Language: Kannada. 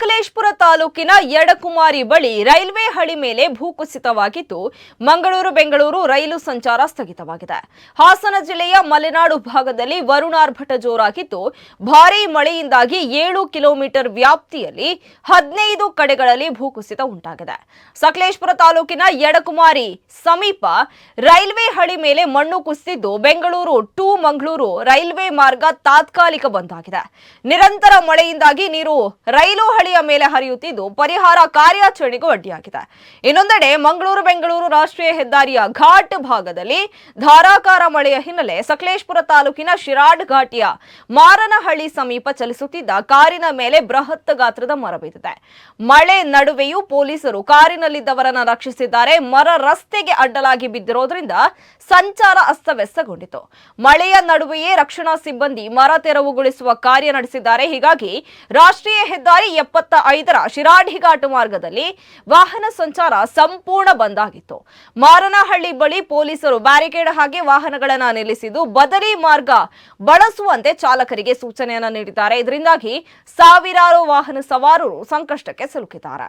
ಸಕಲೇಶ್ಪುರ ತಾಲೂಕಿನ ಯಡಕುಮಾರಿ ಬಳಿ ರೈಲ್ವೆ ಹಳಿ ಮೇಲೆ ಭೂಕುಸಿತವಾಗಿದ್ದು ಮಂಗಳೂರು, ಬೆಂಗಳೂರು ರೈಲು ಸಂಚಾರ ಸ್ಥಗಿತವಾಗಿದೆ. ಹಾಸನ ಜಿಲ್ಲೆಯ ಮಲೆನಾಡು ಭಾಗದಲ್ಲಿ ವರುಣಾರ್ಭಟ ಜೋರಾಗಿದ್ದು ಭಾರೀ ಮಳೆಯಿಂದಾಗಿ ಏಳು ಕಿಲೋಮೀಟರ್ ವ್ಯಾಪ್ತಿಯಲ್ಲಿ ಹದಿನೈದು ಕಡೆಗಳಲ್ಲಿ ಭೂಕುಸಿತ ಉಂಟಾಗಿದೆ. ಸಕಲೇಶ್ಪುರ ತಾಲೂಕಿನ ಯಡಕುಮಾರಿ ಸಮೀಪ ರೈಲ್ವೆ ಹಳಿ ಮೇಲೆ ಮಣ್ಣು ಕುಸಿದಿದ್ದು ಬೆಂಗಳೂರು ಟು ಮಂಗಳೂರು ರೈಲ್ವೆ ಮಾರ್ಗ ತಾತ್ಕಾಲಿಕ ಬಂದಾಗಿದೆ ನಿರಂತರ ಮಳೆಯಿಂದಾಗಿ ನೀರು ರೈಲು ಹಳಿಯ ಮೇಲೆ ಹರಿಯುತ್ತಿದ್ದು ಪರಿಹಾರ ಕಾರ್ಯಾಚರಣೆಗೂ ಅಡ್ಡಿಯಾಗಿದೆ. ಇನ್ನೊಂದೆಡೆ ಮಂಗಳೂರು ಬೆಂಗಳೂರು ರಾಷ್ಟ್ರೀಯ ಹೆದ್ದಾರಿಯ ಘಾಟ್ ಭಾಗದಲ್ಲಿ ಧಾರಾಕಾರ ಮಳೆಯ ಹಿನ್ನೆಲೆ ಸಕಲೇಶ್ಪುರ ತಾಲೂಕಿನ ಶಿರಾಡ್ ಘಾಟಿಯ ಮಾರನಹಳ್ಳಿ ಸಮೀಪ ಚಲಿಸುತ್ತಿದ್ದ ಕಾರಿನ ಮೇಲೆ ಬೃಹತ್ ಗಾತ್ರದ ಮರ ಬಿದ್ದಿದೆ. ಮಳೆ ನಡುವೆಯೂ ಪೊಲೀಸರು ಕಾರಿನಲ್ಲಿದ್ದವರನ್ನ ರಕ್ಷಿಸಿದ್ದಾರೆ. ಮರ ರಸ್ತೆಗೆ ಅಡ್ಡಲಾಗಿ ಬಿದ್ದಿರೋದ್ರಿಂದ ಸಂಚಾರ ಅಸ್ತವ್ಯಸ್ತಗೊಂಡಿತು. ಮಳೆಯ ನಡುವೆಯೇ ರಕ್ಷಣಾ ಸಿಬ್ಬಂದಿ ಮರ ತೆರವುಗೊಳಿಸುವ ಕಾರ್ಯ ನಡೆಸಿದ್ದಾರೆ. ಹೀಗಾಗಿ ರಾಷ್ಟ್ರೀಯ ಹೆದ್ದಾರಿ ಎಪ್ಪತ್ತ ಐದರ ಶಿರಾಡಿ ಘಾಟ್ ಮಾರ್ಗದಲ್ಲಿ ವಾಹನ ಸಂಚಾರ ಸಂಪೂರ್ಣ ಬಂದ್ ಆಗಿತ್ತು ಮಾರನಹಳ್ಳಿ ಬಳಿ ಪೊಲೀಸರು ಬ್ಯಾರಿಕೇಡ್ ಹಾಗೆ ವಾಹನಗಳನ್ನು ನಿಲ್ಲಿಸಿದ್ದು ಬದಲಿ ಮಾರ್ಗ ಬಳಸುವಂತೆ ಚಾಲಕರಿಗೆ ಸೂಚನೆಯನ್ನ ನೀಡಿದ್ದಾರೆ. ಇದರಿಂದಾಗಿ ಸಾವಿರಾರು ವಾಹನ ಸವಾರರು ಸಂಕಷ್ಟಕ್ಕೆ ಸಿಲುಕಿದ್ದಾರೆ.